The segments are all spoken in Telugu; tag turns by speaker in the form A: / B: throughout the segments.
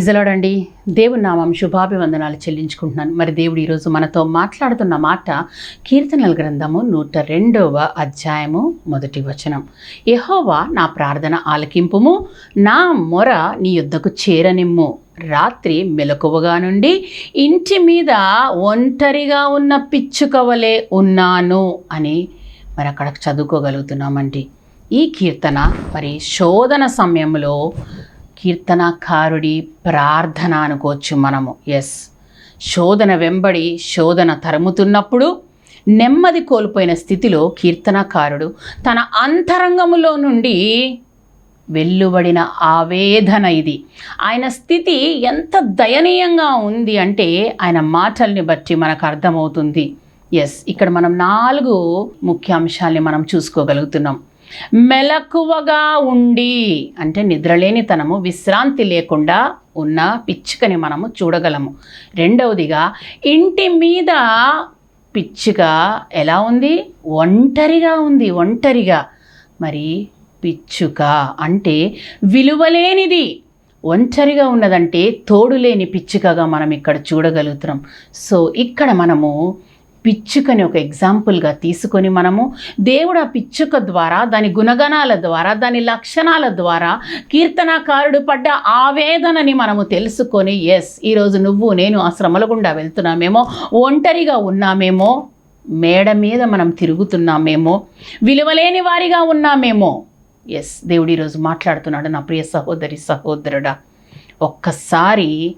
A: ప్రైజలాడండి దేవుని నామం శుభాభివందనాలు చెల్లించుకుంటున్నాను. మరి దేవుడు ఈరోజు మనతో మాట్లాడుతున్న మాట కీర్తనల గ్రంథము నూట రెండవ అధ్యాయము మొదటి వచనం. యహోవా నా ప్రార్థన ఆలకింపుము నా మొర నీ యుద్ధకు చేరనిమ్ము. రాత్రి మెలకువగా నుండి ఇంటి మీద ఒంటరిగా ఉన్న పిచ్చుకవలే ఉన్నాను అని మరి అక్కడ చదువుకోగలుగుతున్నామండి. ఈ కీర్తన మరి శోధన సమయంలో కీర్తనకారుడి ప్రార్థన అనుకోవచ్చు మనము. ఎస్ శోధన వెంబడి శోధన తరుముతున్నప్పుడు నెమ్మది కోల్పోయిన స్థితిలో కీర్తనకారుడు తన అంతరంగములో నుండి వెల్లుబడిన ఆవేదన ఇది. ఆయన స్థితి ఎంత దయనీయంగా ఉంది అంటే ఆయన మాటల్ని బట్టి మనకు అర్థమవుతుంది. ఎస్ ఇక్కడ మనం నాలుగు ముఖ్య అంశాల్ని మనం చూసుకోగలుగుతున్నాం. మెలకువగా ఉండి అంటే నిద్రలేనితనము విశ్రాంతి లేకుండా ఉన్న పిచ్చుకని మనము చూడగలము. రెండవదిగా ఇంటి మీద పిచ్చుక ఎలా ఉంది? ఒంటరిగా ఉంది ఒంటరిగా. మరి పిచ్చుక అంటే విలువలేనిది. ఒంటరిగా ఉన్నదంటే తోడులేని పిచ్చుకగా మనం ఇక్కడ చూడగలుగుతున్నాం. సో ఇక్కడ మనము పిచ్చుకని ఒక ఎగ్జాంపుల్గా తీసుకొని మనము దేవుడు ఆ పిచ్చుక ద్వారా దాని గుణగణాల ద్వారా దాని లక్షణాల ద్వారా కీర్తనాకారుడు పడ్డ ఆవేదనని మనము తెలుసుకొని ఎస్ ఈరోజు నువ్వు నేను ఆ శ్రమల గుండా వెళ్తున్నామేమో ఒంటరిగా ఉన్నామేమో మేడ మీద మనం తిరుగుతున్నామేమో విలువలేని వారిగా ఉన్నామేమో. ఎస్ దేవుడు ఈరోజు మాట్లాడుతున్నాడు నా ప్రియ సహోదరి సహోదరుడా. ఒక్కసారి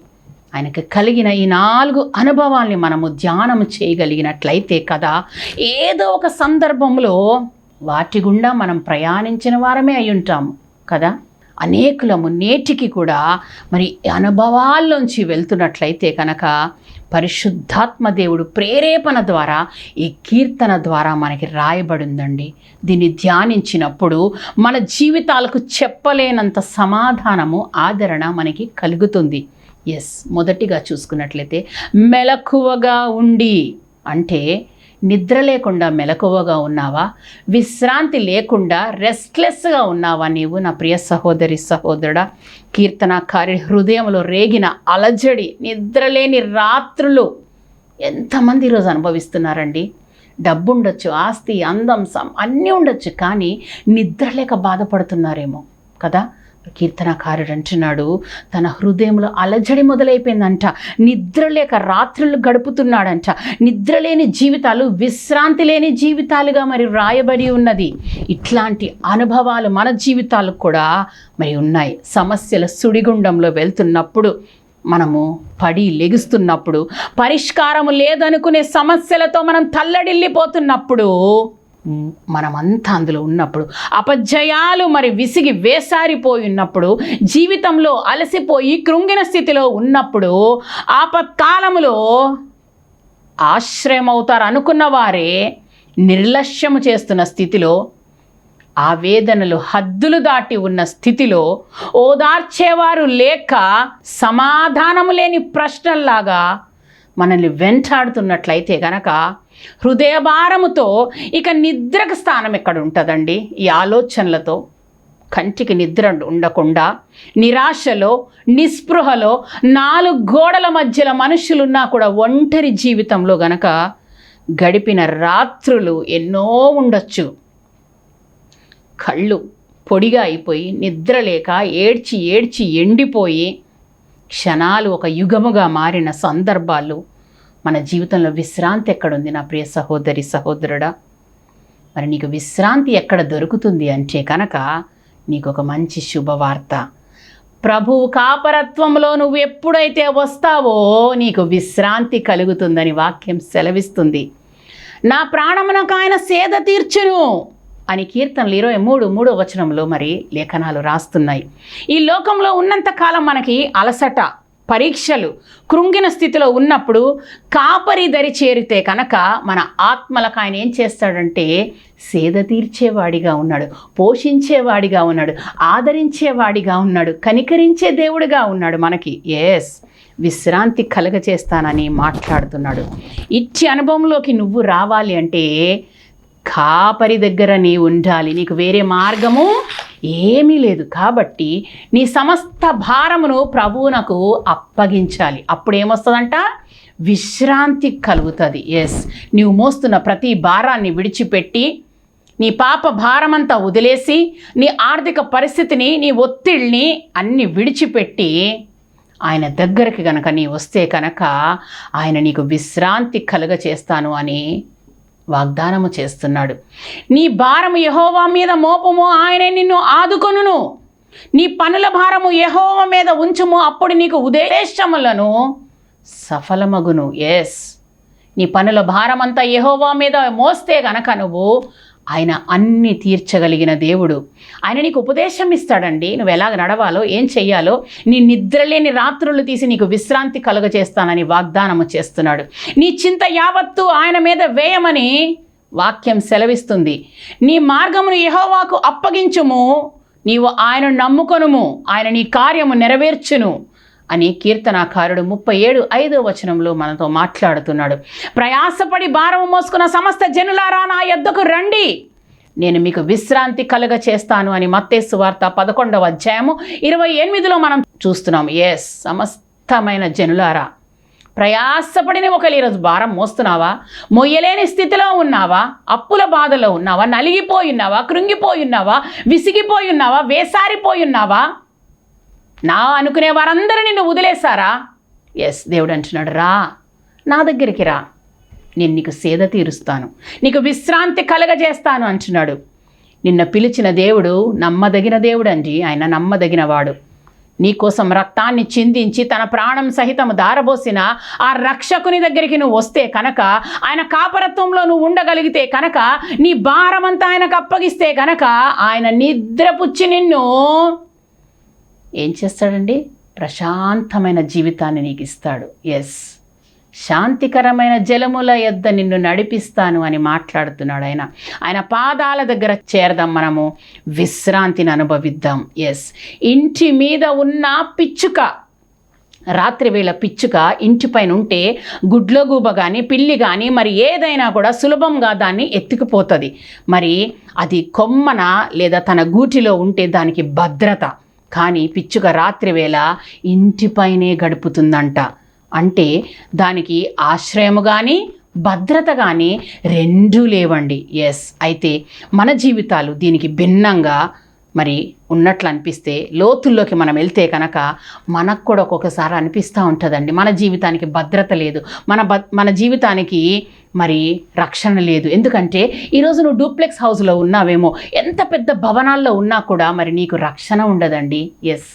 A: ఆయనకు కలిగిన ఈ నాలుగు అనుభవాల్ని మనము ధ్యానం చేయగలిగినట్లయితే కదా ఏదో ఒక సందర్భంలో వాటి గుండా మనం ప్రయాణించిన వారమే అయి ఉంటాము కదా. అనేకులము నేటికి కూడా మరి అనుభవాల్లోంచి వెళ్తున్నట్లయితే కనుక పరిశుద్ధాత్మ దేవుడు ప్రేరేపణ ద్వారా ఈ కీర్తన ద్వారా మనకి రాయబడిందండి. దీన్ని ధ్యానించినప్పుడు మన జీవితాలకు చెప్పలేనంత సమాధానము ఆదరణ మనకి కలుగుతుంది. ఎస్ మొదటిగా చూసుకున్నట్లయితే మెలకువగా ఉండి అంటే నిద్ర లేకుండా మెలకువగా ఉన్నావా? విశ్రాంతి లేకుండా రెస్ట్లెస్గా ఉన్నావా నీవు? నా ప్రియ సహోదరి సహోదరుడా కీర్తనకారి హృదయంలో రేగిన అలజడి నిద్రలేని రాత్రులు ఎంతమంది ఈరోజు అనుభవిస్తున్నారండి? డబ్బు ఉండొచ్చు ఆస్తి అందం సం అన్నీ ఉండొచ్చు కానీ నిద్ర లేక బాధపడుతున్నారేమో కదా? కీర్తనకారుడు అంటున్నాడు తన హృదయంలో అలజడి మొదలైపోయిందంట. నిద్ర లేక రాత్రులు గడుపుతున్నాడంట. నిద్ర లేని జీవితాలు విశ్రాంతి లేని జీవితాలుగా మరి రాయబడి ఉన్నది. ఇట్లాంటి అనుభవాలు మన జీవితాలకు కూడా మరి ఉన్నాయి. సమస్యల సుడిగుండంలో వెళ్తున్నప్పుడు మనము పడి లెగుస్తున్నప్పుడు పరిష్కారం లేదనుకునే సమస్యలతో మనం తల్లడిల్లిపోతున్నప్పుడు మనమంతా అందులో ఉన్నప్పుడు అపజయాలు మరి విసిగి వేసారిపోయి ఉన్నప్పుడు జీవితంలో అలసిపోయి కృంగిన స్థితిలో ఉన్నప్పుడు ఆపత్కాలములో ఆశ్రయం అవుతారు అనుకున్న వారే నిర్లక్ష్యము చేస్తున్న స్థితిలో ఆ వేదనలు హద్దులు దాటి ఉన్న స్థితిలో ఓదార్చేవారు లేక సమాధానము లేని ప్రశ్నల్లాగా మనల్ని వెంటాడుతున్నట్లయితే గనక హృదయభారముతో ఇక నిద్రకు స్థానం ఎక్కడ ఉంటుందండి ఈ ఆలోచనలతో కంటికి నిద్ర ఉండకుండా నిరాశలో నిస్పృహలో నాలుగు గోడల మధ్యలో మనుషులున్నా కూడా ఒంటరి జీవితంలో గనక గడిపిన రాత్రులు ఎన్నో ఉండొచ్చు. కళ్ళు పొడిగా అయిపోయి నిద్ర లేక ఏడ్చి ఏడ్చి ఎండిపోయి క్షణాలు ఒక యుగముగా మారిన సందర్భాలు మన జీవితంలో విశ్రాంతి ఎక్కడుంది? నా ప్రియ సహోదరి సహోదరుడా మరి నీకు విశ్రాంతి ఎక్కడ దొరుకుతుంది అంటే కనుక నీకు ఒక మంచి శుభవార్త. ప్రభువు కాపరత్వంలో నువ్వు ఎప్పుడైతే వస్తావో నీకు విశ్రాంతి కలుగుతుందని వాక్యం సెలవిస్తుంది. నా ప్రాణమునకు ఆయన సేద తీర్చును అని కీర్తనలు ఇరవై మూడు మూడో వచనంలో మరి లేఖనాలు రాస్తున్నాయి. ఈ లోకంలో ఉన్నంతకాలం మనకి అలసట పరీక్షలు కృంగిన స్థితిలో ఉన్నప్పుడు కాపరి దరి చేరితే కనుక మన ఆత్మలకు ఆయన ఏం చేస్తాడంటే సేద తీర్చేవాడిగా ఉన్నాడు పోషించేవాడిగా ఉన్నాడు ఆదరించేవాడిగా ఉన్నాడు కనికరించే దేవుడిగా ఉన్నాడు మనకి. ఎస్ విశ్రాంతి కలగచేస్తానని మాట్లాడుతున్నాడు. ఇచ్చి అనుభవంలోకి నువ్వు రావాలి అంటే కాపరి దగ్గర నీ ఉండాలి. నీకు వేరే మార్గము ఏమీ లేదు. కాబట్టి నీ సమస్త భారమును ప్రభువునకు అప్పగించాలి. అప్పుడు ఏమొస్తుందంట విశ్రాంతి కలుగుతుంది. ఎస్ నీవు మోస్తున్న ప్రతి భారాన్ని విడిచిపెట్టి నీ పాప భారమంతా వదిలేసి నీ ఆర్థిక పరిస్థితిని నీ ఒత్తిడిని అన్ని విడిచిపెట్టి ఆయన దగ్గరికి గనక నీ వస్తే కనుక ఆయన నీకు విశ్రాంతి కలుగ చేస్తాను అని వాగ్దానము చేస్తున్నాడు. నీ భారము యహోవా మీద మోపము ఆయనే నిన్ను ఆదుకొనును. నీ పనుల భారము యహోవ మీద ఉంచుము అప్పుడు నీకు ఉద్దేశములను సఫలమగును. ఎస్ నీ పనుల భారమంతా యహోవా మీద మోస్తే గనక నువ్వు ఆయన అన్ని తీర్చగలిగిన దేవుడు. ఆయన నీకు ఉపదేశం ఇస్తాడండి. నువ్వు ఎలాగ నడవాలో ఏం చెయ్యాలో నీ నిద్రలేని రాత్రులు తీసి నీకు విశ్రాంతి కలుగచేస్తానని వాగ్దానము చేస్తున్నాడు. నీ చింత యావత్తు ఆయన మీద వేయమని వాక్యం సెలవిస్తుంది. నీ మార్గమును యహోవాకు అప్పగించుము. నీవు ఆయన నమ్ముకొనుము. ఆయన నీ కార్యము నెరవేర్చును. అని కీర్తనాకారుడు ముప్పై ఏడు ఐదో వచనంలో మనతో మాట్లాడుతున్నాడు. ప్రయాసపడి భారం మోసుకున్న సమస్త జనులారా నా యొద్దకు రండి. నేను మీకు విశ్రాంతి కలుగ చేస్తాను అని మత్తేసు వార్త పదకొండవ అధ్యాయము ఇరవై ఎనిమిదిలో మనం చూస్తున్నాం. ఎస్ సమస్తమైన జనులారా ప్రయాసపడిన ఒకరు ఈరోజు భారం మోస్తున్నావా? మొయ్యలేని స్థితిలో ఉన్నావా? అప్పుల బాధలో ఉన్నావా? నలిగిపోయి ఉన్నావా? కృంగిపోయి ఉన్నావా? విసిగిపోయి ఉన్నావా? వేసారిపోయి ఉన్నావా? నా అనుకునే వారందరూ నిన్ను వదిలేశారా? ఎస్ దేవుడు అంటున్నాడు రా. నా దగ్గరికి రా. నేను నీకు సేద తీరుస్తాను. నీకు విశ్రాంతి కలగజేస్తాను అంటున్నాడు. నిన్న పిలిచిన దేవుడు నమ్మదగిన దేవుడు అండి. ఆయన నమ్మదగినవాడు. నీకోసం రక్తాన్ని చిందించి తన ప్రాణం సహితం దారబోసిన ఆ రక్షకుని దగ్గరికి నువ్వు వస్తే కనుక ఆయన కాపరత్వంలో నువ్వు ఉండగలిగితే కనుక నీ భారమంతా ఆయనకు అప్పగిస్తే కనుక ఆయన నిద్రపుచ్చి నిన్ను ఏం చేస్తాడండి? ప్రశాంతమైన జీవితాన్ని నీకు ఇస్తాడు ఎస్ శాంతికరమైన జలముల యొద్ద నిన్ను నడిపిస్తాను అని మాట్లాడుతున్నాడు ఆయన. ఆయన పాదాల దగ్గర చేరదాం మనము. విశ్రాంతిని అనుభవిద్దాం. ఎస్ ఇంటి మీద ఉన్న పిచ్చుక రాత్రి వేళ పిచ్చుక ఇంటిపైన ఉంటే గుడ్లో గూబ కానీ పిల్లి కానీ మరి ఏదైనా కూడా సులభంగా దాన్ని ఎత్తుకుపోతుంది. మరి అది కొమ్మన లేదా తన గూటిలో ఉంటే దానికి భద్రత. కానీ పిచ్చుక రాత్రి వేళ ఇంటిపైనే గడుపుతుందంట. అంటే దానికి ఆశ్రయము కానీ భద్రత కానీ రెండూ లేవండి. ఎస్ అయితే మన జీవితాలు దీనికి భిన్నంగా మరి ఉన్నట్లు అనిపిస్తే లోతుల్లోకి మనం వెళ్తే కనుక మనకు కూడా ఒక్కొక్కసారి అనిపిస్తూ ఉంటుందండి. మన జీవితానికి భద్రత లేదు. మన బ మన జీవితానికి మరి రక్షణ లేదు. ఎందుకంటే ఈరోజు నువ్వు డూప్లెక్స్ హౌస్లో ఉన్నావేమో ఎంత పెద్ద భవనాల్లో ఉన్నా కూడా మరి నీకు రక్షణ ఉండదండి. ఎస్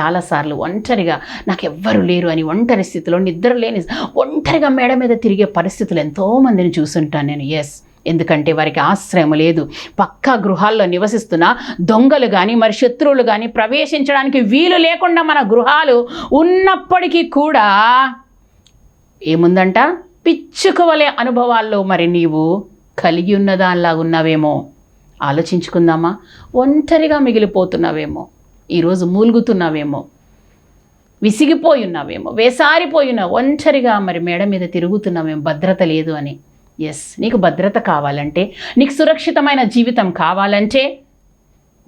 A: చాలాసార్లు ఒంటరిగా నాకు ఎవ్వరు లేరు అని ఒంటరి స్థితిలో నిద్ర లేని ఒంటరిగా మేడ మీద తిరిగే పరిస్థితులు ఎంతోమందిని చూసుంటాను నేను. ఎస్ ఎందుకంటే వారికి ఆశ్రయం లేదు. పక్కా గృహాల్లో నివసిస్తున్న దొంగలు కానీ మరి శత్రువులు కానీ ప్రవేశించడానికి వీలు లేకుండా మన గృహాలు ఉన్నప్పటికీ కూడా ఏముందంట? పిచ్చుక వలె అనుభవాల్లో మరి నీవు కలిగి ఉన్నదానిలా ఉన్నావేమో. ఆలోచించుకుందామా? ఒంటరిగా మిగిలిపోతున్నావేమో. ఈరోజు మూలుగుతున్నావేమో. విసిగిపోయి ఉన్నావేమో. వేసారిపోయి ఉన్నావు. ఒంటరిగా మరి మేడ మీద తిరుగుతున్నావేమో. భద్రత లేదు అని. ఎస్ నీకు భద్రత కావాలంటే నీకు సురక్షితమైన జీవితం కావాలంటే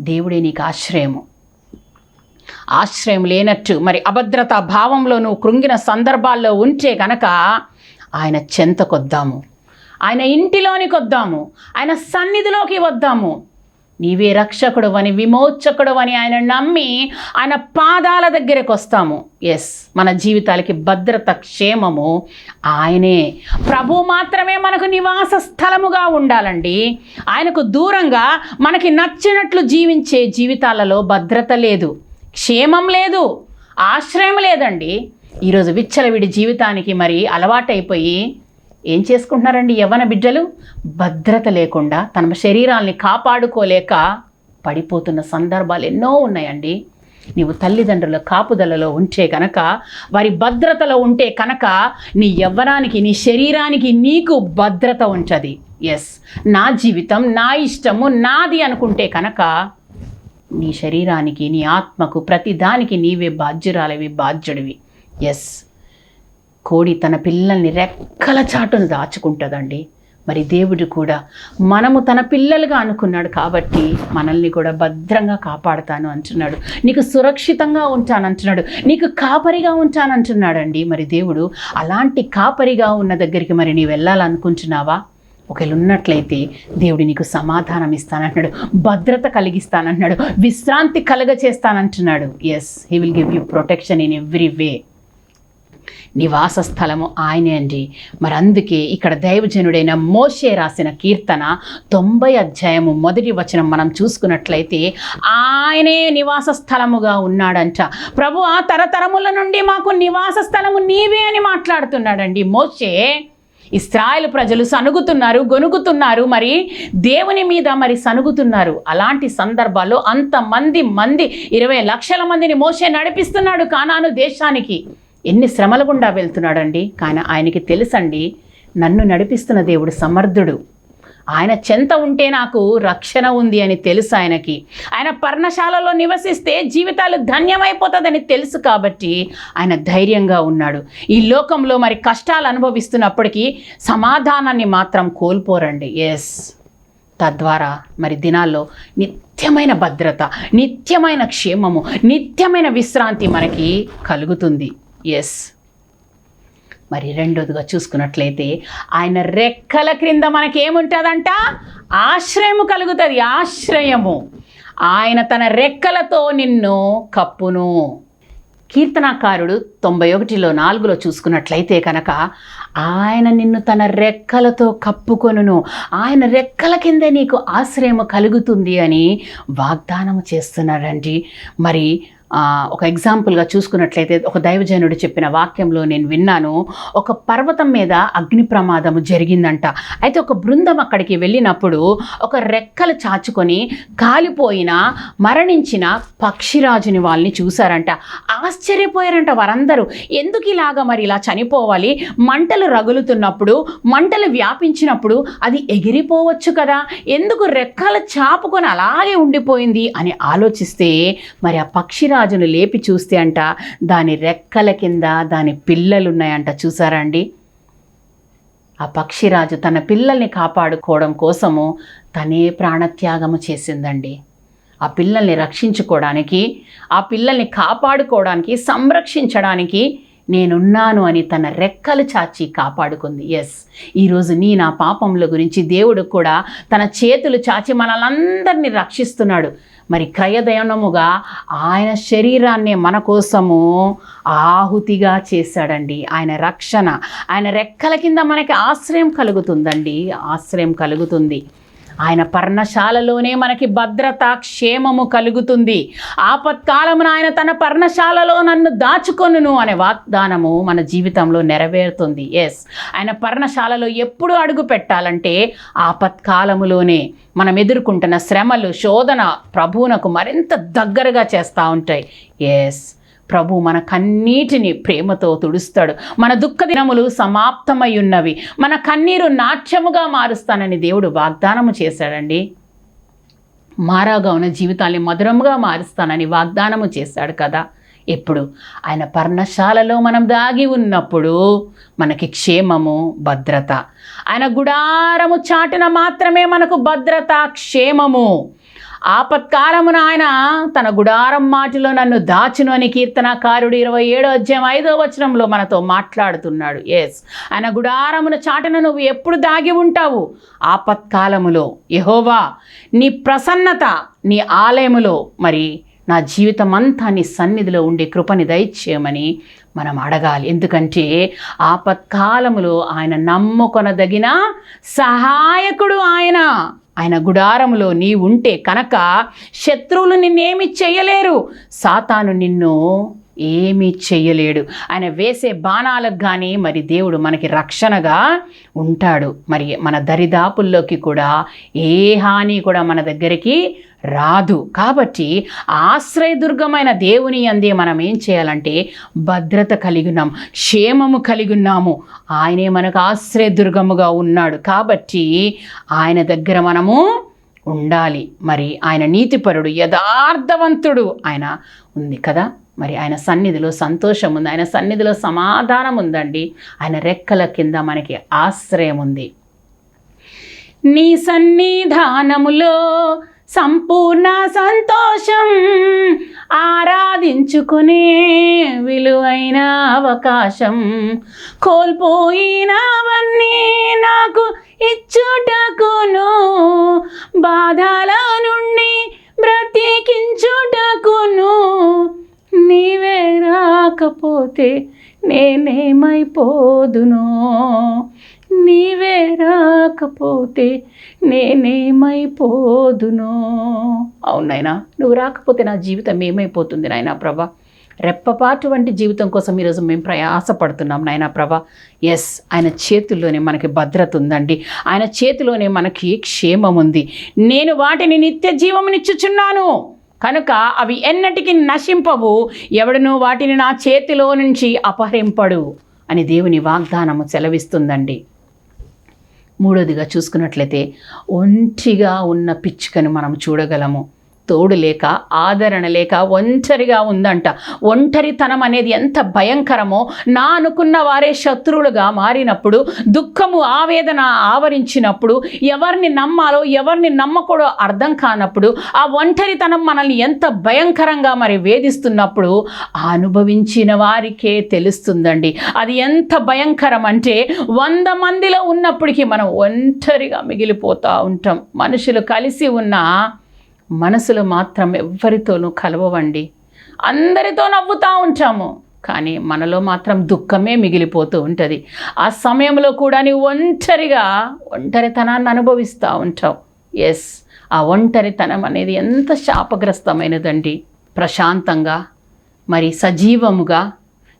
A: దేవుడే నీకు ఆశ్రయము. ఆశ్రయం లేనట్టు మరి అభద్రతా భావంలో నువ్వు కృంగిన సందర్భాల్లో ఉంటే కనుక ఆయన చెంతకొద్దాము ఆయన ఇంటిలోనికి వద్దాము ఆయన సన్నిధిలోకి వద్దాము. నీవే రక్షకుడు అని విమోచకుడు అని ఆయన నమ్మి ఆయన పాదాల దగ్గరకు వస్తాము. ఎస్ మన జీవితాలకి భద్రత క్షేమము ఆయనే. ప్రభు మాత్రమే మనకు నివాస స్థలముగా ఉండాలండి. ఆయనకు దూరంగా మనకి నచ్చినట్లు జీవించే జీవితాలలో భద్రత లేదు. క్షేమం లేదు. ఆశ్రయం లేదండి. ఈరోజు విచ్చలవిడి జీవితానికి మరి అలవాటైపోయి ఏం చేసుకుంటున్నారండి యవ్వన బిడ్డలు? భద్రత లేకుండా తమ శరీరాల్ని కాపాడుకోలేక పడిపోతున్న సందర్భాలు ఎన్నో ఉన్నాయండి. నీవు తల్లిదండ్రుల కాపుదలలో ఉంటే కనుక వారి భద్రతలో ఉంటే కనుక నీ యవ్వనానికి నీ శరీరానికి నీకు భద్రత ఉంటుంది. ఎస్ నా జీవితం నా ఇష్టము నాది అనుకుంటే కనుక నీ శరీరానికి నీ ఆత్మకు ప్రతి దానికి నీవే బాధ్యురాలవి బాధ్యుడివి. ఎస్ కోడి తన పిల్లల్ని రెక్కల చాటును దాచుకుంటుందండి. మరి దేవుడు కూడా మనము తన పిల్లలుగా అనుకున్నాడు కాబట్టి మనల్ని కూడా భద్రంగా కాపాడుతాను అంటున్నాడు. నీకు సురక్షితంగా ఉంటానంటున్నాడు. నీకు కాపరిగా ఉంటానంటున్నాడండి. మరి దేవుడు అలాంటి కాపరిగా ఉన్న దగ్గరికి మరి నీవు వెళ్ళాలనుకుంటున్నావా? ఒకవేళ ఉన్నట్లయితే దేవుడు నీకు సమాధానం ఇస్తానంటున్నాడు. భద్రత కలిగిస్తానంటున్నాడు. విశ్రాంతి కలగ చేస్తానంటున్నాడు yes he will give you protection in every way నివాస స్థలము ఆయనే అండి. మరి అందుకే ఇక్కడ దైవజనుడైన మోషే రాసిన కీర్తన తొంభై అధ్యాయము మొదటి వచనం మనం చూసుకున్నట్లయితే ఆయనే నివాస స్థలముగా ఉన్నాడంట. ప్రభు ఆ తరతరముల నుండి మాకు నివాస స్థలము నీవే అని మాట్లాడుతున్నాడండి మోషే. ఇస్రాయల్ ప్రజలు సనుగుతున్నారు గొనుగుతున్నారు మరి దేవుని మీద మరి సనుగుతున్నారు. అలాంటి సందర్భాల్లో అంతమంది మంది ఇరవై లక్షల మందిని మోసే నడిపిస్తున్నాడు కానాను దేశానికి. ఎన్ని శ్రమల గుండా వెళ్తున్నాడండి? కానీ ఆయనకి తెలుసండి నన్ను నడిపిస్తున్న దేవుడు సమర్థుడు. ఆయన చెంత ఉంటే నాకు రక్షణ ఉంది అని తెలుసు ఆయనకి. ఆయన పర్ణశాలలో నివసిస్తే జీవితాలు ధన్యమైపోతుందని తెలుసు కాబట్టి ఆయన ధైర్యంగా ఉన్నాడు. ఈ లోకంలో మరి కష్టాలు అనుభవిస్తున్నప్పటికీ సమాధానాన్ని మాత్రం కోల్పోరండి. ఎస్ తద్వారా మరి దినాల్లో నిత్యమైన భద్రత నిత్యమైన క్షేమము నిత్యమైన విశ్రాంతి మనకి కలుగుతుంది. ఎస్ మరి రెండోదిగా చూసుకున్నట్లయితే ఆయన రెక్కల క్రింద మనకేముంటుందంట? ఆశ్రయము కలుగుతుంది ఆశ్రయము. ఆయన తన రెక్కలతో నిన్ను కప్పును. కీర్తనాకారుడు తొంభై ఒకటిలో నాలుగులో చూసుకున్నట్లయితే కనుక ఆయన నిన్ను తన రెక్కలతో కప్పుకొనును. ఆయన రెక్కల కిందే నీకు ఆశ్రయము కలుగుతుంది అని వాగ్దానము చేస్తున్నాడండి. మరి ఒక ఎగ్జాంపుల్గా చూసుకున్నట్లయితే ఒక దైవజనుడు చెప్పిన వాక్యంలో నేను విన్నాను. ఒక పర్వతం మీద అగ్ని ప్రమాదము జరిగిందంట. అయితే ఒక బృందం అక్కడికి వెళ్ళినప్పుడు ఒక రెక్కలు చాచుకొని కాలిపోయిన మరణించిన పక్షిరాజుని వాళ్ళని చూశారంట. ఆశ్చర్యపోయారంట వారందరూ. ఎందుకు ఇలాగా మరి ఇలా చనిపోవాలి? మంటలు రగులుతున్నప్పుడు మంటలు వ్యాపించినప్పుడు అది ఎగిరిపోవచ్చు కదా? ఎందుకు రెక్కలు చాపుకొని అలాగే ఉండిపోయింది? అని ఆలోచిస్తే మరి ఆ పక్షిరాజు రాజును లేపి చూస్తే అంట దాని రెక్కల కింద దాని పిల్లలు ఉన్నాయంట చూసారా అండి? ఆ పక్షిరాజు తన పిల్లల్ని కాపాడుకోవడం కోసము తనే ప్రాణత్యాగము చేసిందండి. ఆ పిల్లల్ని రక్షించుకోవడానికి ఆ పిల్లల్ని కాపాడుకోవడానికి సంరక్షించడానికి నేనున్నాను అని తన రెక్కలు చాచి కాపాడుకుంది. ఎస్ ఈరోజు నీ నా పాపముల గురించి దేవుడు కూడా తన చేతులు చాచి మనలందరినీ రక్షిస్తున్నాడు. మరి క్రయదయనముగా ఆయన శరీరాన్ని మన కోసము ఆహుతిగా చేశాడండి. ఆయన రక్షణ ఆయన రెక్కల కింద మనకి ఆశ్రయం కలుగుతుందండి. ఆశ్రయం కలుగుతుంది. ఆయన పర్ణశాలలోనే మనకి భద్రత క్షేమము కలుగుతుంది. ఆపత్కాలమున ఆయన తన పర్ణశాలలో నన్ను దాచుకొనును అనే వాగ్దానము మన జీవితంలో నెరవేరుతుంది. ఎస్ ఆయన పర్ణశాలలో ఎప్పుడు అడుగు పెట్టాలంటే ఆపత్కాలములోనే మనం ఎదుర్కొంటున్న శ్రమలు శోధన ప్రభువునకు మరింత దగ్గరగా చేస్తూ ఉంటాయి. ఎస్ ప్రభు మన కన్నీటిని ప్రేమతో తుడుస్తాడు. మన దుఃఖ దినములు సమాప్తమై ఉన్నవి మన కన్నీరు నాట్యముగా మారుస్తానని దేవుడు వాగ్దానము చేశాడండి. మారాగా ఉన్న జీవితాన్ని మధురముగా మారుస్తానని వాగ్దానము చేశాడు కదా. ఎప్పుడు? ఆయన పర్ణశాలలో మనం దాగి ఉన్నప్పుడు మనకి క్షేమము భద్రత. ఆయన గుడారము చాటున మాత్రమే మనకు భద్రత క్షేమము. ఆపత్కాలమున ఆయన తన గుడారం మాటిలో నన్ను దాచును అని కీర్తనకారుడు ఇరవై ఏడో అధ్యాయం ఐదో వచనంలో మనతో మాట్లాడుతున్నాడు. ఎస్ ఆయన గుడారమున చాటను నువ్వు ఎప్పుడు దాగి ఉంటావు? ఆపత్కాలములో. యహోవా నీ ప్రసన్నత నీ ఆలయములో. మరి నా జీవితం అంతా నీ సన్నిధిలో ఉండే కృపని దయచేయమని మనం అడగాలి. ఎందుకంటే ఆపత్కాలములో ఆయన నమ్ముకొనదగిన సహాయకుడు ఆయన. ఆయన గుడారములో నీ ఉంటే కనుక శత్రువులు నిన్నేమి చేయలేరు. సాతాను నిన్ను ఏమీ చెయ్యలేడు. ఆయన వేసే బాణాలకు కానీ మరి దేవుడు మనకి రక్షణగా ఉంటాడు. మరి మన దరిదాపుల్లోకి కూడా ఏ హాని కూడా మన దగ్గరికి రాదు. కాబట్టి ఆశ్రయదుర్గమైన దేవుని అందే మనం ఏం చేయాలంటే భద్రత కలిగి ఉన్నాం క్షేమము కలిగి ఉన్నాము ఆయనే మనకు ఆశ్రయదుర్గముగా ఉన్నాడు. కాబట్టి ఆయన దగ్గర మనము ఉండాలి. మరి ఆయన నీతిపరుడు యథార్థవంతుడు ఆయన ఉంది కదా? మరి ఆయన సన్నిధిలో సంతోషం ఉంది ఆయన సన్నిధిలో సమాధానం ఉందండి ఆయన రెక్కల కింద మనకి ఆశ్రయం ఉంది నీ సన్నిధానములో సంపూర్ణ సంతోషం ఆరాధించుకునే విలువైన అవకాశం కోల్పోయినవన్నీ నాకు ఇచ్చుటకును బాధల నుండి బ్రతికించుటకును నీవే రాకపోతే నేనేమైపోదునో? నీవే రాకపోతే నేనేమైపోదునో? అవును నాయనా నువ్వు రాకపోతే నా జీవితం ఏమైపోతుంది నాయనా ప్రభా? రెప్పపాటు వంటి జీవితం కోసం ఈరోజు మేము ప్రయాసపడుతున్నాం నాయనా ప్రభా. ఎస్ ఆయన చేతుల్లోనే మనకి భద్రత ఉందండి. ఆయన చేతిలోనే మనకి క్షేమం ఉంది? నేను వాటిని నిత్య జీవమునిచ్చుచున్నాను. కనుక అవి ఎన్నటికీ నశింపవు. ఎవడను వాటిని నా చేతిలో నుంచి అపహరింపడు అని దేవుని వాగ్దానము సెలవిస్తుందండి. మూడోదిగా చూసుకున్నట్లయితే ఒంటిగా ఉన్న పిచ్చుకను మనం చూడగలము. తోడు లేక ఆదరణ లేక ఒంటరిగా ఉందంట. ఒంటరితనం అనేది ఎంత భయంకరమో నా అనుకున్న వారే శత్రువులుగా మారినప్పుడు దుఃఖము ఆవేదన ఆవరించినప్పుడు ఎవరిని నమ్మాలో ఎవరిని నమ్మకూడో అర్థం కానప్పుడు ఆ ఒంటరితనం మనల్ని ఎంత భయంకరంగా మరి వేధిస్తున్నప్పుడు అనుభవించిన వారికే తెలుస్తుందండి. అది ఎంత భయంకరం అంటే వంద మందిలో ఉన్నప్పటికీ మనం ఒంటరిగా మిగిలిపోతూ ఉంటాం. మనుషులు కలిసి ఉన్న మనసులు మాత్రం ఎవ్వరితోనూ కలవవండి. అందరితో నవ్వుతూ ఉంటాము. కానీ మనలో మాత్రం దుఃఖమే మిగిలిపోతూ ఉంటుంది. ఆ సమయంలో కూడా నీవు ఒంటరిగా ఒంటరితనాన్ని అనుభవిస్తూ ఉంటావు. ఎస్ ఆ ఒంటరితనం అనేది ఎంత శాపగ్రస్తమైనదండి. ప్రశాంతంగా మరి సజీవముగా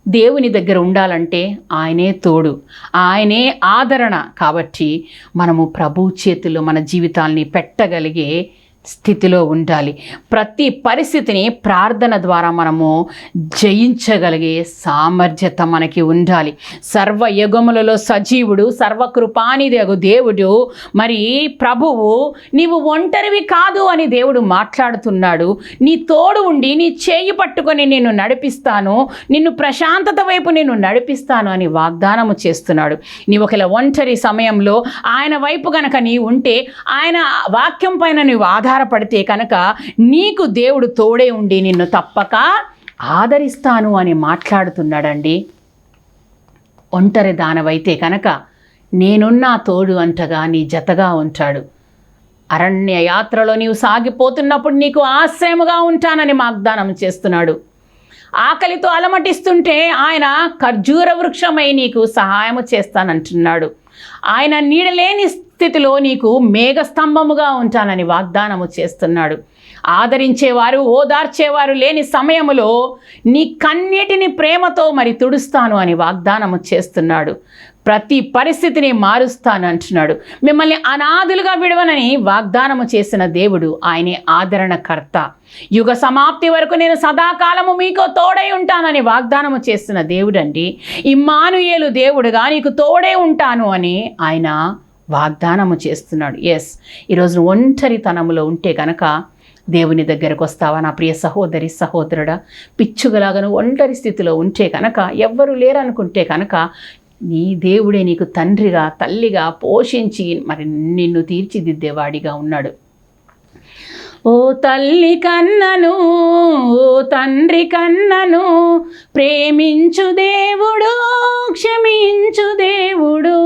A: దేవుని దగ్గర ఉండాలంటే ఆయనే తోడు ఆయనే ఆదరణ. కాబట్టి మనము ప్రభు చేతిలో మన జీవితాల్ని పెట్టగలిగే స్థితిలో ఉండాలి. ప్రతి పరిస్థితిని ప్రార్థన ద్వారా మనము జయించగలిగే సామర్థ్యత మనకి ఉండాలి. సర్వ యుగములలో సజీవుడు సర్వకృపానిదగు దేవుడు మరి ప్రభువు నీవు ఒంటరివి కాదు అని దేవుడు మాట్లాడుతున్నాడు. నీ తోడు ఉండి నీ చేయి పట్టుకొని నేను నడిపిస్తాను. నిన్ను ప్రశాంతత వైపు నిన్ను నడిపిస్తాను అని వాగ్దానము చేస్తున్నాడు. నీ ఒకవేళ ఒంటరి సమయంలో ఆయన వైపు గనక నీ ఉంటే ఆయన వాక్యం పైన నీవు ఆధారపడితే కనుక నీకు దేవుడు తోడే ఉండి నిన్ను తప్పక ఆదరిస్తాను అని మాట్లాడుతున్నాడండి. ఒంటరి దానవైతే కనుక నేనున్నా తోడు అంటగా నీ జతగా ఉంటాడు. అరణ్య యాత్రలో నీవు సాగిపోతున్నప్పుడు నీకు ఆశ్రయముగా ఉంటానని వాగ్దానం చేస్తున్నాడు. ఆకలితో అలమటిస్తుంటే ఆయన ఖర్జూర వృక్షమై నీకు సహాయము చేస్తానంటున్నాడు. ఆయన నీడలేని స్థితిలో నీకు మేఘస్తంభముగా ఉంటానని వాగ్దానము చేస్తున్నాడు. ఆదరించేవారు ఓదార్చేవారు లేని సమయములో నీ కన్నీటిని ప్రేమతో మరి తుడుస్తాను అని వాగ్దానము చేస్తున్నాడు. ప్రతి పరిస్థితిని మారుస్తాను అంటున్నాడు. మిమ్మల్ని అనాథులుగా విడవనని వాగ్దానము చేసిన దేవుడు ఆయనే ఆదరణకర్త. యుగ సమాప్తి వరకు నేను సదాకాలము మీకు తోడై ఉంటానని వాగ్దానము చేస్తున్న దేవుడండి ఇమ్మానుయేలు దేవుడుగా నీకు తోడే ఉంటాను అని ఆయన వాగ్దానము చేస్తున్నాడు. ఎస్ ఈరోజు ఒంటరితనములో ఉంటే కనుక దేవుని దగ్గరకు వస్తావా? నా ప్రియ సహోదరి సహోదరుడా పిచ్చుగలాగను ఒంటరి స్థితిలో ఉంటే కనుక ఎవ్వరూ లేరనుకుంటే కనుక నీ దేవుడే నీకు తండ్రిగా తల్లిగా పోషించి మరి నిన్ను తీర్చిదిద్దేవాడిగా ఉన్నాడు. ఓ తల్లి కన్నను ఓ తండ్రి కన్నను ప్రేమించు దేవుడు క్షమించు దేవుడు.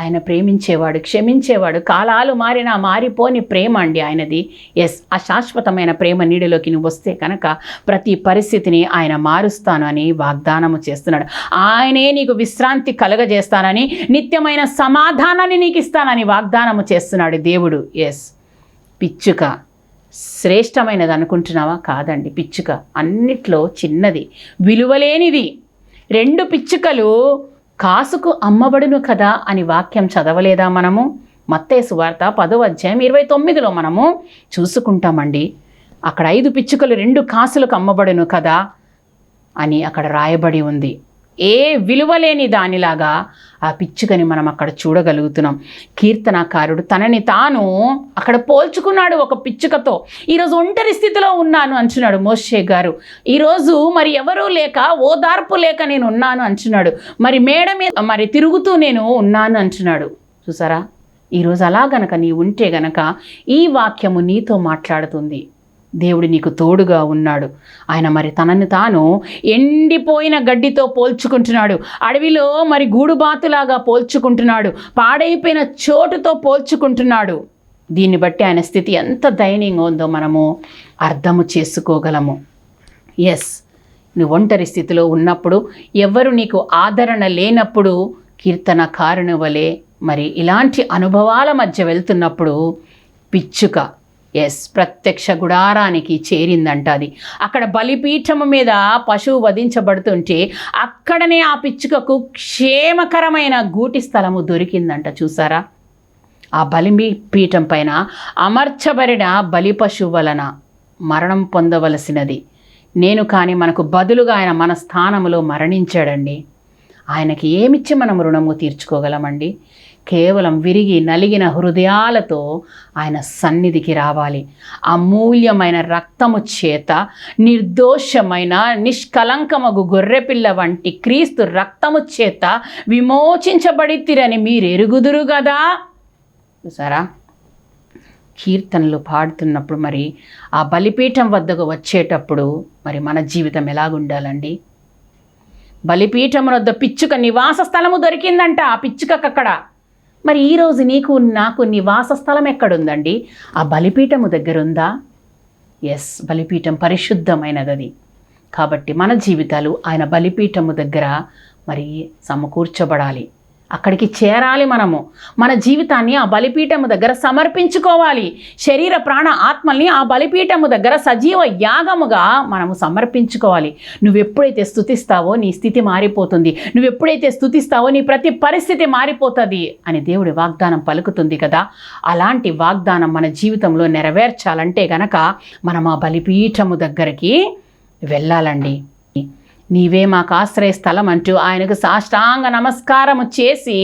A: ఆయన ప్రేమించేవాడు క్షమించేవాడు కాలాలు మారినా మారిపోని ప్రేమ అండి ఆయనది. ఎస్ ఆ శాశ్వతమైన ప్రేమ నీడిలోకి నువ్వు వస్తే కనుక ప్రతి పరిస్థితిని ఆయన మారుస్తాను అని వాగ్దానము చేస్తున్నాడు. ఆయనే నీకు విశ్రాంతి కలగజేస్తానని నిత్యమైన సమాధానాన్ని నీకు ఇస్తానని వాగ్దానము చేస్తున్నాడు దేవుడు. ఎస్ పిచ్చుక. శ్రేష్టమైనది అనుకుంటున్నావా? కాదండి. పిచ్చుక అన్నిట్లో చిన్నది. విలువలేనిది. రెండు పిచ్చుకలు కాసుకు అమ్మబడును కదా అని వాక్యం చదవలేదా మనము? మత్తేసు వార్త పదో అధ్యాయం ఇరవై తొమ్మిదిలో మనము చూసుకుంటామండి. అక్కడ ఐదు పిచ్చుకలు రెండు కాసులకు అమ్మబడును కదా అని అక్కడ రాయబడి ఉంది. ఏ విలువలేని దానిలాగా ఆ పిచ్చుకని మనం అక్కడ చూడగలుగుతున్నాం. కీర్తనాకారుడు తనని తాను అక్కడ పోల్చుకున్నాడు ఒక పిచ్చుకతో. ఈరోజు ఒంటరి స్థితిలో ఉన్నాను అంటున్నాడు మోషే గారు. ఈరోజు మరి ఎవరూ లేక ఓదార్పు లేక నేను ఉన్నాను అంటున్నాడు. మరి మేడ మీద మరి తిరుగుతూ నేను ఉన్నాను అంటున్నాడు. చూసారా? ఈరోజు అలా గనక నీ ఉంటే గనక ఈ వాక్యము నీతో మాట్లాడుతుంది. దేవుడు నీకు తోడుగా ఉన్నాడు. ఆయన మరి తనని తాను ఎండిపోయిన గడ్డితో పోల్చుకుంటున్నాడు. అడవిలో మరి గూడుబాతులాగా పోల్చుకుంటున్నాడు. పాడైపోయిన చోటుతో పోల్చుకుంటున్నాడు. దీన్ని బట్టి ఆయన స్థితి ఎంత దయనీయంగా ఉందో మనము అర్థము చేసుకోగలము. ఎస్ నువ్వు ఒంటరి స్థితిలో ఉన్నప్పుడు ఎవరు నీకు ఆదరణ లేనప్పుడు కీర్తన కారుని వలె మరి ఇలాంటి అనుభవాల మధ్య వెళ్తున్నప్పుడు పిచ్చుక ఎస్ ప్రత్యక్ష గుడారానికి చేరిందంట అది. అక్కడ బలిపీఠము మీద పశువు వధించబడుతుంటే అక్కడనే ఆ పిచ్చుకకు క్షేమకరమైన గూటి స్థలము దొరికిందంట చూసారా? ఆ బలి పీఠం పైన అమర్చబడిన బలి పశువు వలన మరణం పొందవలసినది. నేను కానీ మనకు బదులుగా ఆయన మన స్థానములో మరణించాడండి. ఆయనకి ఏమిచ్చి మనం రుణము తీర్చుకోగలమండి? కేవలం విరిగి నలిగిన హృదయాలతో ఆయన సన్నిధికి రావాలి. అమూల్యమైన రక్తము చేత నిర్దోషమైన నిష్కలంకమగు గొర్రెపిల్ల వంటి క్రీస్తు రక్తము చేత విమోచించబడితిరని మీరు ఎరుగుదురు కదా చూసారా? కీర్తనలు పాడుతున్నప్పుడు మరి ఆ బలిపీఠం వద్దకు వచ్చేటప్పుడు మరి మన జీవితం ఎలాగుండాలండి? బలిపీఠం వద్ద పిచ్చుక నివాస స్థలము దొరికిందంట ఆ పిచ్చుకకు అక్కడ మరి ఈరోజు నీకు నాకు నివాస స్థలం ఎక్కడుందండి? ఆ బలిపీఠము దగ్గర ఉందా ఎస్ బలిపీఠం పరిశుద్ధమైనది అది కాబట్టి మన జీవితాలు ఆయన బలిపీఠము దగ్గర మరి సమకూర్చబడాలి. అక్కడికి చేరాలి మనము. మన జీవితాన్ని ఆ బలిపీఠము దగ్గర సమర్పించుకోవాలి. శరీర ప్రాణ ఆత్మల్ని ఆ బలిపీఠము దగ్గర సజీవ యాగముగా మనము సమర్పించుకోవాలి. నువ్వు ఎప్పుడైతే స్థుతిస్తావో నీ స్థితి మారిపోతుంది. నువ్వు ఎప్పుడైతే స్థుతిస్తావో నీ ప్రతి పరిస్థితి మారిపోతుంది అని దేవుడి వాగ్దానం పలుకుతుంది కదా. అలాంటి వాగ్దానం మన జీవితంలో నెరవేర్చాలంటే గనక మనం ఆ బలిపీఠము దగ్గరికి వెళ్ళాలండి. నీవే మాకు ఆశ్రయ స్థలం అంటూ ఆయనకు సాష్టాంగ నమస్కారము చేసి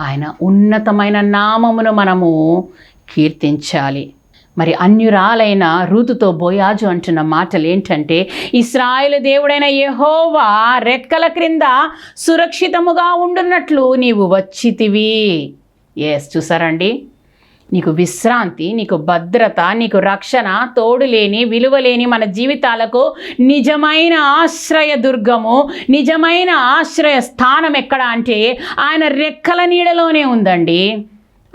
A: ఆయన ఉన్నతమైన నామమును మనము కీర్తించాలి. మరి అన్యురాలైన రూతుతో బోయాజు అంటున్న మాటలు ఏంటంటే ఇస్రాయేల్ దేవుడైన యెహోవా రెక్కల క్రింద సురక్షితముగా ఉండున్నట్లు నీవు వచ్చితివి. ఎస్ చూసారండి? నీకు విశ్రాంతి నీకు భద్రత నీకు రక్షణ తోడు లేని విలువ లేని మన జీవితాలకు నిజమైన ఆశ్రయ దుర్గము నిజమైన ఆశ్రయ స్థానం ఎక్కడ అంటే ఆయన రెక్కల నీడలోనే ఉందండి.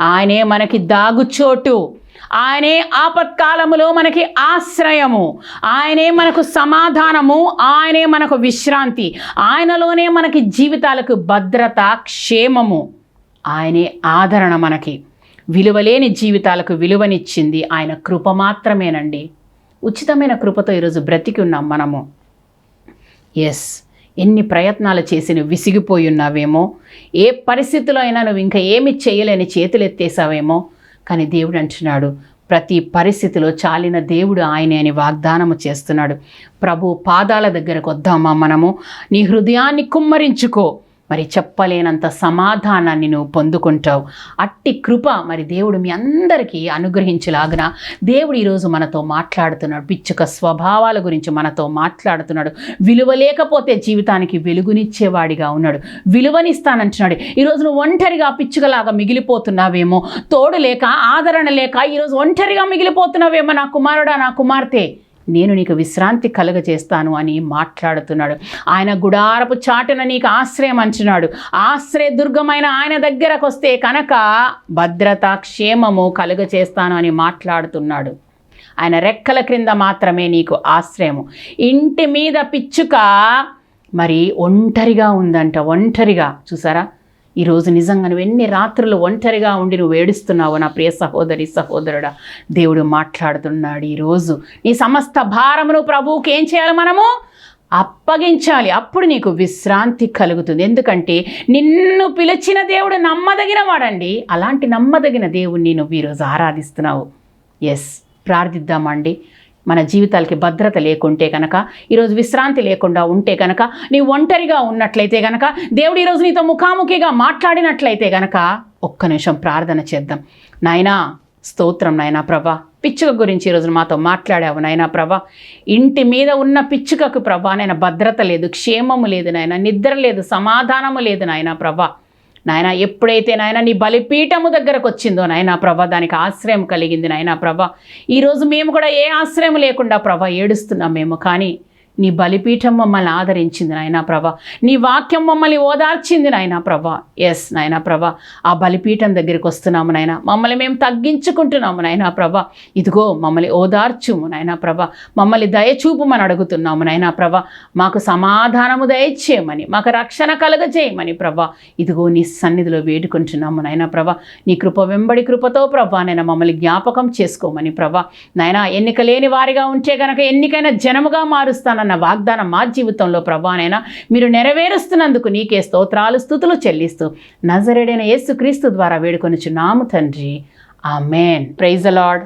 A: ఆయనే మనకి దాగుచోటు. ఆయనే ఆపత్కాలములో మనకి ఆశ్రయము. ఆయనే మనకు సమాధానము. ఆయనే మనకు విశ్రాంతి. ఆయనలోనే మనకి జీవితాలకు భద్రత క్షేమము. ఆయనే ఆదరణ మనకి. విలువలేని జీవితాలకు విలువనిచ్చింది ఆయన కృప మాత్రమేనండి. ఉచితమైన కృపతో ఈరోజు బ్రతికి ఉన్నాం మనము. ఎస్ ఎన్ని ప్రయత్నాలు చేసి నువ్వు విసిగిపోయి ఉన్నావేమో? ఏ పరిస్థితిలో అయినా నువ్వు ఇంకా ఏమి చేయలేని చేతులు ఎత్తేసావేమో? కానీ దేవుడు అంటున్నాడు ప్రతి పరిస్థితిలో చాలిన దేవుడు ఆయనే అని వాగ్దానము చేస్తున్నాడు. ప్రభు పాదాల దగ్గరకు వద్దామా మనము? నీ హృదయాన్ని కుమ్మరించుకో. మరి చెప్పలేనంత సమాధానాన్ని నువ్వు పొందుకుంటావు. అట్టి కృప మరి దేవుడు మీ అందరికీ అనుగ్రహించలాగిన దేవుడు ఈరోజు మనతో మాట్లాడుతున్నాడు. పిచ్చుక స్వభావాల గురించి మనతో మాట్లాడుతున్నాడు. విలువ లేకపోతే జీవితానికి వెలుగునిచ్చేవాడిగా ఉన్నాడు. విలువనిస్తానంటున్నాడు. ఈరోజు నువ్వు ఒంటరిగా పిచ్చుకలాగా మిగిలిపోతున్నావేమో తోడు లేక ఆదరణ లేక ఈరోజు ఒంటరిగా మిగిలిపోతున్నావేమో నా కుమారుడా నా కుమార్తె. నేను నీకు విశ్రాంతి కలుగజేస్తాను అని మాట్లాడుతున్నాడు. ఆయన గుడారపు చాటున నీకు ఆశ్రయం అంచున్నాడు ఆశ్రయ దుర్గమైన ఆయన దగ్గరకు వస్తే కనుక భద్రత క్షేమము కలుగజేస్తాను అని మాట్లాడుతున్నాడు. ఆయన రెక్కల క్రింద మాత్రమే నీకు ఆశ్రయము. ఇంటి మీద పిచ్చుక మరి ఒంటరిగా ఉందంట ఒంటరిగా. చూసారా? ఈరోజు నిజంగా నువ్వు ఎన్ని రాత్రులు ఒంటరిగా ఉండి నువ్వు ఏడుస్తున్నావు నా ప్రియ సహోదరి సహోదరుడా. దేవుడు మాట్లాడుతున్నాడు ఈరోజు నీ సమస్త భారమును ప్రభువుకి ఏం చేయాలి మనము? అప్పగించాలి. అప్పుడు నీకు విశ్రాంతి కలుగుతుంది. ఎందుకంటే నిన్ను పిలిచిన దేవుడు నమ్మదగిన వాడండి. అలాంటి నమ్మదగిన దేవుణ్ణి నువ్వు ఈరోజు ఆరాధిస్తున్నావు. ఎస్ ప్రార్థిద్దామండి. మన జీవితాలకి భద్రత లేకుంటే కనుక ఈరోజు విశ్రాంతి లేకుండా ఉంటే కనుక నీవు ఒంటరిగా ఉన్నట్లయితే కనుక దేవుడు ఈరోజు నీతో ముఖాముఖిగా మాట్లాడినట్లయితే కనుక ఒక్క నిమిషం ప్రార్థన చేద్దాం. నాయనా స్తోత్రం నాయనా ప్రభా. పిచ్చుక గురించి ఈరోజు మాతో మాట్లాడావు నాయనా ప్రభా. ఇంటి మీద ఉన్న పిచ్చుకకు ప్రభా నాయన భద్రత లేదు క్షేమము లేదు నాయన నిద్ర లేదు సమాధానము లేదు నాయనా ప్రభా. నాయన ఎప్పుడైతే నాయన నీ బలిపీఠము దగ్గరకు వచ్చిందో నాయన ప్రభ దానికి ఆశ్రయం కలిగింది నాయన ప్రభ. ఈరోజు మేము కూడా ఏ ఆశ్రయం లేకుండా ప్రభ ఏడుస్తున్నాం మేము. కానీ నీ బలిపీఠం మమ్మల్ని ఆదరించింది నాయనా ప్రభ. నీ వాక్యం మమ్మల్ని ఓదార్చింది నాయన ప్రభ. ఎస్ నాయన ప్రభా. ఆ బలిపీఠం దగ్గరికి వస్తున్నాము నాయన. మమ్మల్ని మేము తగ్గించుకుంటున్నాము నాయన ప్రభ. ఇదిగో మమ్మల్ని ఓదార్చుము నాయన ప్రభ. మమ్మల్ని దయచూపుమని అడుగుతున్నాము నాయన ప్రభ. మాకు సమాధానము దయచేయమని మాకు రక్షణ కలగజేయమని ప్రభ. ఇదిగో నీ సన్నిధిలో వేడుకుంటున్నాము నాయన ప్రభ. నీ కృప వెంబడి కృపతో ప్రభా నాయన మమ్మల్ని జ్ఞాపకం చేసుకోమని ప్రభా. నాయన ఎన్నిక లేని వారిగా ఉంటే గనక ఎన్నికైనా జనముగా మారుస్తానని మారుస్తానన్న వాగ్దానం మా జీవితంలో ప్రభానైనా మీరు నెరవేరుస్తున్నందుకు నీకే స్తోత్రాలు స్థుతులు చెల్లిస్తూ నజరేడైన యేసుక్రీస్తు ద్వారా వేడుకొనిచున్నాము తండ్రి. ఆ మేన్ ప్రైజ్ లార్డ్.